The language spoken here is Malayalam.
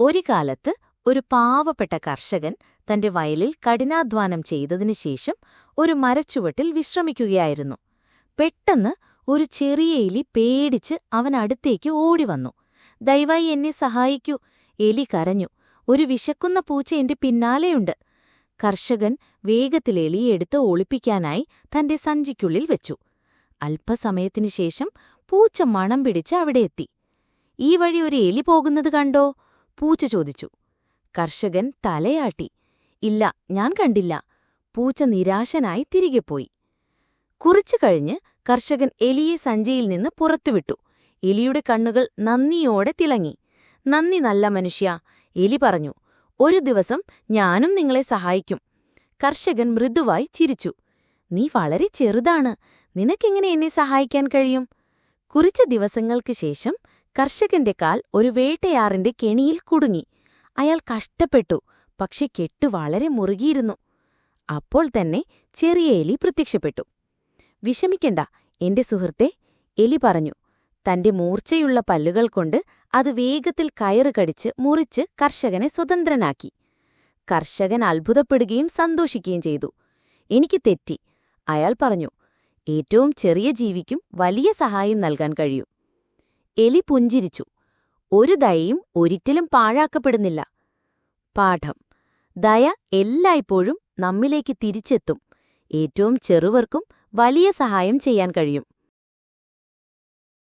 ഒരു കാലത്ത് ഒരു പാവപ്പെട്ട കർഷകൻ തന്റെ വയലിൽ കഠിനാധ്വാനം ചെയ്തതിനു ശേഷം ഒരു മരച്ചുവട്ടിൽ വിശ്രമിക്കുകയായിരുന്നു. പെട്ടെന്ന് ഒരു ചെറിയ എലി പേടിച്ച് അവനടുത്തേക്ക് ഓടിവന്നു. ദയവായി എന്നെ സഹായിക്കൂ. എലി കരഞ്ഞു. ഒരു വിശക്കുന്ന പൂച്ച എന്റെ പിന്നാലെയുണ്ട്. കർഷകൻ വേഗത്തിൽ എലിയെടുത്ത് ഒളിപ്പിക്കാനായി തന്റെ സഞ്ചിക്കുള്ളിൽ വെച്ചു. അല്പസമയത്തിനു ശേഷം പൂച്ച മണം പിടിച്ച് അവിടെ എത്തി. ഈ വഴി ഒരു എലി പോകുന്നത് കണ്ടോ? പൂച്ച ചോദിച്ചു. കർഷകൻ തലയാട്ടി. ഇല്ല ഞാൻ കണ്ടില്ല. പൂച്ച നിരാശനായി തിരികെ പോയി. കുറച്ചു കഴിഞ്ഞ് കർഷകൻ എലിയെ സഞ്ചിയിൽ നിന്ന് പുറത്തുവിട്ടു. എലിയുടെ കണ്ണുകൾ നന്ദിയോടെ തിളങ്ങി. നന്ദി നല്ല മനുഷ്യ എലി പറഞ്ഞു. ഒരു ദിവസം ഞാനും നിങ്ങളെ സഹായിക്കും. കർഷകൻ മൃദുവായി ചിരിച്ചു. നീ വളരെ ചെറുതാണ്. നിനക്കെങ്ങനെ എന്നെ സഹായിക്കാൻ കഴിയും? കുറച്ച് ദിവസങ്ങൾക്ക് ശേഷം കർഷകന്റെ കാൽ ഒരു വേട്ടയാറിന്റെ കെണിയിൽ കുടുങ്ങി. അയാൾ കഷ്ടപ്പെട്ടു പക്ഷെ കെട്ടു വളരെ മുറുകിയിരുന്നു. അപ്പോൾ തന്നെ ചെറിയ എലി പ്രത്യക്ഷപ്പെട്ടു. വിഷമിക്കണ്ട എന്റെ സുഹൃത്തെ എലി പറഞ്ഞു. തന്റെ മൂർച്ചയുള്ള പല്ലുകൾ കൊണ്ട് അത് വേഗത്തിൽ കയറ് കടിച്ച് മുറിച്ച് കർഷകനെ സ്വതന്ത്രനാക്കി. കർഷകൻ അത്ഭുതപ്പെടുകയും സന്തോഷിക്കുകയും ചെയ്തു. എനിക്ക് തെറ്റി അയാൾ പറഞ്ഞു. ഏറ്റവും ചെറിയ ജീവിക്കും വലിയ സഹായം നൽകാൻ കഴിയും. എലി പുഞ്ചിരിച്ചു. ഒരു ദയയും ഒരിക്കലും പാഴാക്കപ്പെടുന്നില്ല. പാഠം. ദയ എല്ലായ്പ്പോഴും നമ്മിലേക്ക് തിരിച്ചെത്തും. ഏറ്റവും ചെറുവർക്കും വലിയ സഹായം ചെയ്യാൻ കഴിയും.